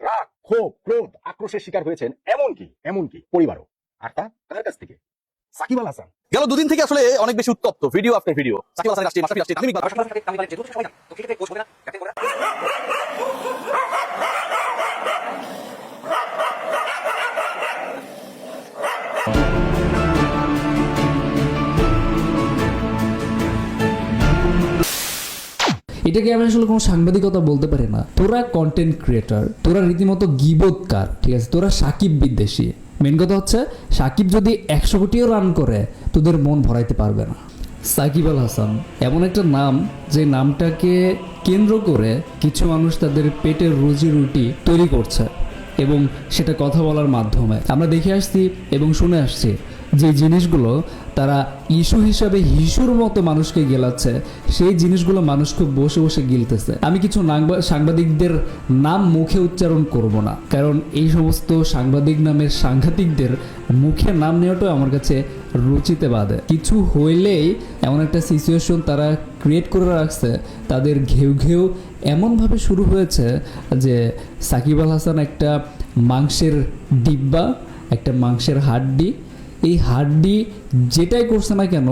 রাগ, ক্ষোভ, ক্রোধ, আক্রোশের শিকার হয়েছেন এমনকি এমনকি পরিবারও। আর তা কার কাছ থেকে? সাকিব আল হাসান। গেল দুদিন থেকে আসলে অনেক বেশি উত্তপ্ত, video after video Sakib Hasan আসছে মাশরাফি আসছে তামিম ইকবাল এটাকে আমি আসলে কোনো সাংবাদিকতা বলতে পারি না। তোরা কন্টেন্ট ক্রিয়েটার তোরা রীতিমতো গিবোধকার ঠিক আছে? তোরা সাকিব বিদ্বেষী। মেন কথা হচ্ছে, সাকিব যদি একশো কোটিও রান করে, তোদের মন ভরাইতে পারবে না। সাকিব আল হাসান, এমন একটা নাম যে নামটাকে কেন্দ্র করে কিছু মানুষ তাদের পেটের রুজি রুটি তৈরি করছে এবং সেটা কথা বলার মাধ্যমে। আমরা দেখে আসছি এবং শুনে আসছি যে জিনিসগুলো তারা ইস্যু হিসাবে হিসুর মতো মানুষকে গেলাচ্ছে। সেই জিনিসগুলো মানুষ খুব বসে বসে গিলতেছে। আমি কিছু সাংবাদিকদের নাম মুখে উচ্চারণ করব না। কারণ এই সমস্ত সাংবাদিক নামের সাংঘাতিকদের মুখে নাম নেওয়াটাও আমার কাছে রুচিতে বাদে কিছু হইলেই এমন একটা সিচুয়েশন তারা ক্রিয়েট করে রাখছে, তাদের ঘেউ ঘেউ এমনভাবে শুরু হয়েছে যে সাকিব আল হাসান একটা মাংসের ডিব্বা, একটা মাংসের হাড্ডি এই হাড্ডি যেটাই করছে না কেন,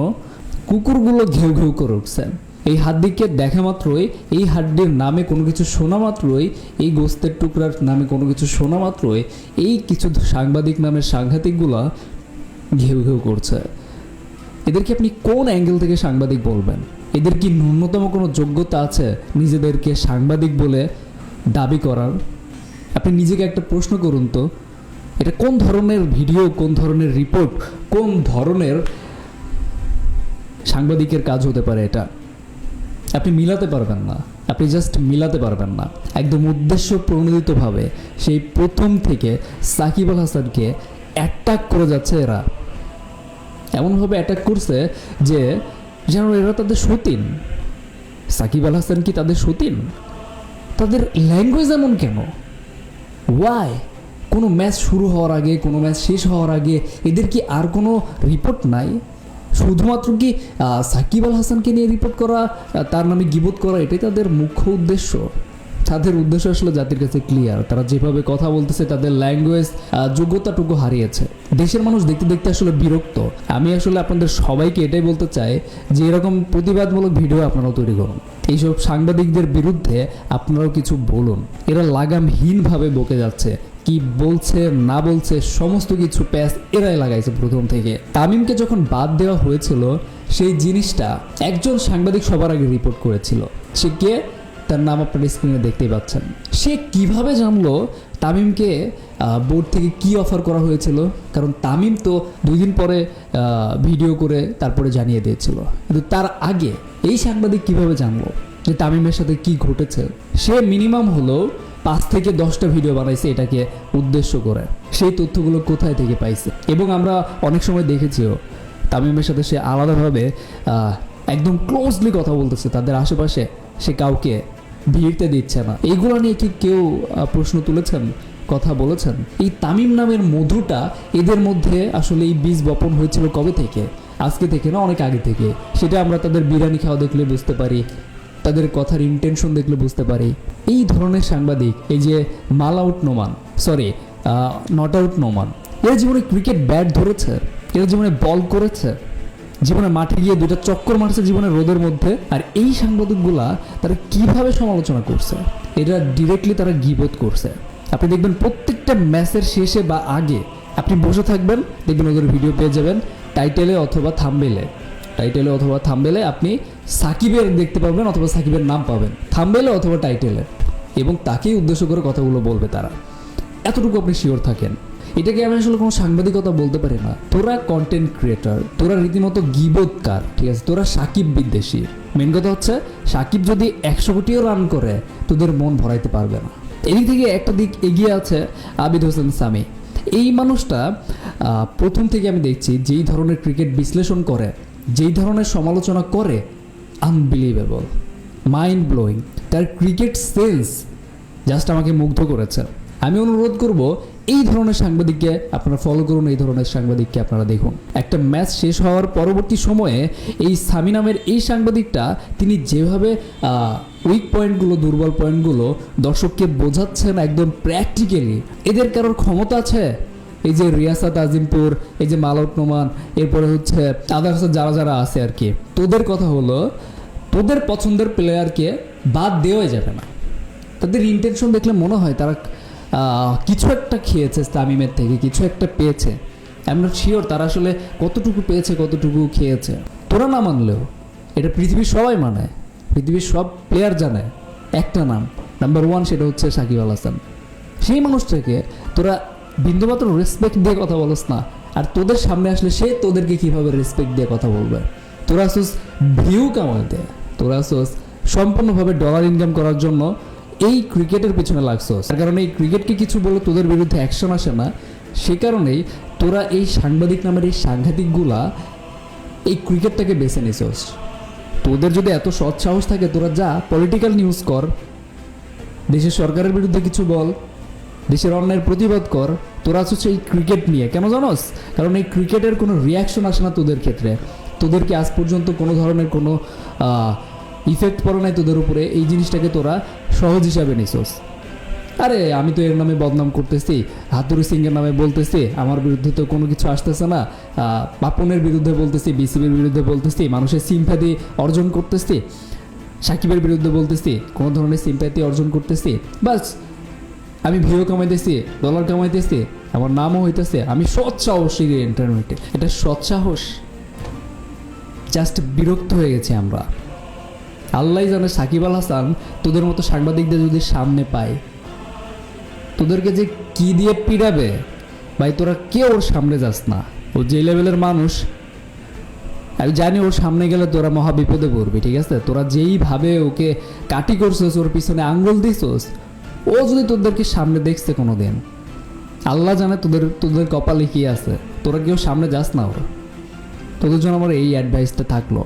কুকুরগুলো ঘেউ ঘেউ করে উঠছে। এই হাড্ডিকে দেখা মাত্রই, এই হাড্ডির নামে কোনো কিছু শোনা মাত্রই, এই গোস্তের টুকরার নামে কোনো কিছু শোনা মাত্রই, এই কিছু সাংবাদিক নামের সাংঘাতিকগুলা ঘেউ ঘেউ করছে। এদেরকে আপনি কোন অ্যাঙ্গেল থেকে সাংবাদিক বলবেন? এদের কি ন্যূনতম কোনো যোগ্যতা আছে নিজেদেরকে সাংবাদিক বলে দাবি করার? আপনি নিজেকে একটা প্রশ্ন করুন তো এটা কোন ধরনের ভিডিও, কোন ধরনের রিপোর্ট কোন ধরনের সাংবাদিকের কাজ হতে পারে এটা? আপনি মিলাতে পারবেন না। আপনি জাস্ট মিলাতে পারবেন না। একদম উদ্দেশ্য প্রণোদিতভাবে সেই প্রথম থেকে সাকিব আল হাসানকে অ্যাটাক করে যাচ্ছে এরা। এমনভাবে অ্যাটাক করছে যে, যেন এরা তাদের সতীন। সাকিব আল হাসান কি তাদের সতীন? তাদের ল্যাঙ্গুয়েজ এমন কেন? ওয়াই কোনো ম্যাচ শুরু হওয়ার আগে, কোনো ম্যাচ শেষ হওয়ার আগে এদের কি আর কোনো রিপোর্ট নাই? শুধুমাত্র কি সাকিব আল হাসানকে নিয়ে রিপোর্ট করা তার নামে গিবোধ করা, এটাই তাদের মুখ্য উদ্দেশ্য। তাদের উদ্দেশ্য আসলে জাতির কাছে ক্লিয়ার তারা যেভাবে কথা বলতেছে, তাদের ল্যাঙ্গুয়েজ যোগ্যতাটুকু হারিয়েছে। দেশের মানুষ দেখতে দেখতে আসলে বিরক্ত। আমি আসলে আপনাদের সবাইকে এটাই বলতে চাই যে, এরকম প্রতিবাদমূলক ভিডিও আপনারাও তৈরি করুন। এইসব সাংবাদিকদের বিরুদ্ধে আপনারাও কিছু বলুন। এরা লাগামহীনভাবে বকে যাচ্ছে। কি বলছে, না বলছে, সমস্ত কিছু প্যাচ এরাই লাগাইছে প্রথম থেকে। তামিমকে যখন বাদ দেওয়া হয়েছিল, সেই জিনিসটা একজন সাংবাদিক সবার আগে রিপোর্ট করেছিল। সে কে? তার নাম আপনার স্ক্রিনে দেখতেই পাচ্ছেন। সে কীভাবে জানলো তামিমকে বোর্ড থেকে কি অফার করা হয়েছিল? কারণ তামিম তো দুই দিন পরে ভিডিও করে তারপরে জানিয়ে দিয়েছিল। কিন্তু তার আগে এই সাংবাদিক কীভাবে জানলো যে তামিমের সাথে কি ঘটেছে? সে মিনিমাম হলো পাঁচ থেকে দশটা ভিডিও বানাইছে এটাকে উদ্দেশ্য করে। সেই তথ্যগুলো কোথায় থেকে পাইছে? এবং আমরা অনেক সময় দেখেছিও, তামিমের সাথে সে আলাদাভাবে একদম ক্লোজলি কথা বলতেছে, তাদের আশেপাশে সে কাউকে ভিড়তে দিচ্ছে না। এইগুলো নিয়ে কি কেউ প্রশ্ন তুলেছেন? কথা বলেছেন? এই তামিম নামের মধুটা এদের মধ্যে আসলে এই বীজ বপন হয়েছিল কবে থেকে? আজকে থেকে না, অনেক আগে থেকে? সেটা আমরা তাদের বিরিয়ানি খাওয়া দেখলে বুঝতে পারি, তাদের কথার ইন্টেনশন দেখলে বুঝতে পারি। এই ধরনের সাংবাদিক, এই যে মাল out Noman sorry not out Noman, এরা জীবনে ক্রিকেট ব্যাট ধরেছে, এরা জীবনে বল করেছে, জীবনে মাঠে গিয়ে দুটো চক্কর মারছে জীবনে রোদের মধ্যে, আর এই সাংবাদিকগুলা তারা কীভাবে সমালোচনা করছে? এটা ডিরেক্টলি তারা গিবোধ করছে। আপনি দেখবেন প্রত্যেকটা ম্যাচের শেষে বা আগে আপনি বসে থাকবেন, দেখবেন ওদের ভিডিও পেয়ে যাবেন টাইটেলে অথবা থাম্বেলে টাইটেলে অথবা থাম্বেলে আপনি সাকিবের দেখতে পাবেন অথবা সাকিবের নাম পাবেন। থাম্বেলে অথবা টাইটেলে এবং তাকেই উদ্দেশ্য করে কথাগুলো বলবে তারা। এতটুকু আপনি শিওর থাকেন। এটাকে আমি আসলে কোনো সাংবাদিকতা বলতে পারি না। তোরা কন্টেন্ট ক্রিয়েটার তোরা রীতিমতো গিবোধকার, ঠিক আছে? তোরা সাকিব বিদ্বেষী। মেন কথা হচ্ছে, সাকিব যদি একশো কোটিও রান করে, তোদের মন ভরাইতে পারবে না। এদিক থেকে একটা দিক এগিয়ে আছে আবিদ হোসেন সামি। এই মানুষটা প্রথম থেকে আমি দেখছি যেই ধরনের ক্রিকেট বিশ্লেষণ করে যেই ধরনের সমালোচনা করে আনবিলিভেবল মাইন্ড ব্লোয়িং তার ক্রিকেট সেন্স জাস্ট আমাকে মুগ্ধ করেছে। আমি অনুরোধ করব, এই ধরনের সাংবাদিককে আপনারা ফলো করুন, এই ধরনের সাংবাদিককে আপনারা দেখুন। একটা ম্যাচ শেষ হওয়ার পরবর্তী সময়ে এই সামি নামের এই সাংবাদিকটা, তিনি যেভাবে উইক পয়েন্টগুলো দুর্বল পয়েন্টগুলো দর্শককে বোঝাচ্ছেন একদম প্র্যাকটিক্যালি এদের কারোর ক্ষমতা আছে? এই যে রিয়াসাত আজিমপুর, এই যে মালক নোমান, এরপরে হচ্ছে আদার্স যারা যারা আছে আর কি। তোদের কথা হলো, তোদের পছন্দের প্লেয়ারকে বাদ দেওয়া যাবে না। তাদের ইন্টেনশন দেখলে মনে হয় তারা কিছু একটা খেয়েছে তামিমের থেকে, কিছু একটা পেয়েছে। আমরা শিওর তারা আসলে কতটুকু পেয়েছে, কতটুকু খেয়েছে। তোরা না মানলেও, এটা পৃথিবীর সবাই মানে। পৃথিবীর সব প্লেয়ার জানে। একটা নাম নাম্বার ওয়ান সেটা হচ্ছে সাকিব আল হাসান। সেই মানুষটাকে তোরা বিন্দুমাত্র রেসপেক্ট দিয়ে কথা বলস না। আর তোদের সামনে আসলে সে তোদেরকে কীভাবে রেসপেক্ট দিয়ে কথা বলবে? তোরা আসোস ভিউ কামাইতে। তোরা আসোস সম্পূর্ণভাবে ডলার ইনকাম করার জন্য এই ক্রিকেটের পিছনে লাগছোস। তার কারণে এই ক্রিকেটকে কিছু বলে তোদের বিরুদ্ধে অ্যাকশন আসে না। সে কারণেই তোরা এই সাংবাদিক নামের এই সাংঘাতিকগুলা এই ক্রিকেটটাকে বেছে নিছোস। তোদের যদি এত সৎ সাহস থাকে, তোরা যা পলিটিক্যাল নিউজ কর, দেশের সরকারের বিরুদ্ধে কিছু বল দেশের অন্যায়ের প্রতিবাদ কর, তোরা হচ্ছে এই ক্রিকেট নিয়ে। কেন জানোস? কারণ এই ক্রিকেটের কোনো রিয়াকশন আসে না তোদের ক্ষেত্রে। তোদেরকে আজ পর্যন্ত কোনো ধরনের কোনো ইফেক্ট পড়ে নাই তোদের উপরে। এই জিনিসটাকে তোরা সহজ হিসাবে নিছোস। আরে, আমি তো এর নামে বদনাম করতেছি হাতুরু সিংয়ের নামে বলতেছি, আমার বিরুদ্ধে তো কোনো কিছু আসতেছে না। পাপনের বিরুদ্ধে বলতেছি, বিসিবির বিরুদ্ধে বলতেছি, মানুষের সিম্প্যাথি অর্জন করতেছি, সাকিবের বিরুদ্ধে বলতেছি, কোনো ধরনের সিম্প্যাথি অর্জন করতেছি। বাস আমি ভিউ কামাইতেছি ডলার কামাইতেছি, আমার নামও হইতেছে, আমি সৎ সাহসী ইন্টারনেটে এটা সৎ সাহস জাস্ট বিরক্ত হয়ে গেছি আমরা। আল্লাহ জানে সাকিব আল হাসান, তোদের মতো সাংবাদিকদের যদি সামনে পায় তোদেরকে যে কি দিয়ে পিড়াবে? ভাই, তোরা কেউ ওর সামনে যাস না? ও যে লেভেলের মানুষ, আমি জানি ওর সামনে গেলে তোরা মহা বিপদে পড়বি, ঠিক আছে? তোরা যেইভাবে ওকে কাটি করছিস, ওর পিছনে আঙ্গুল দিছিস ও যদি তোদেরকে সামনে দেখছে কোনো দিন আল্লাহ জানে তোদের তোদের কপালে কি আছে। তোরা কেউ সামনে যাস না ওরা। তোদের জন্য আমার এই অ্যাডভাইসটা থাকল।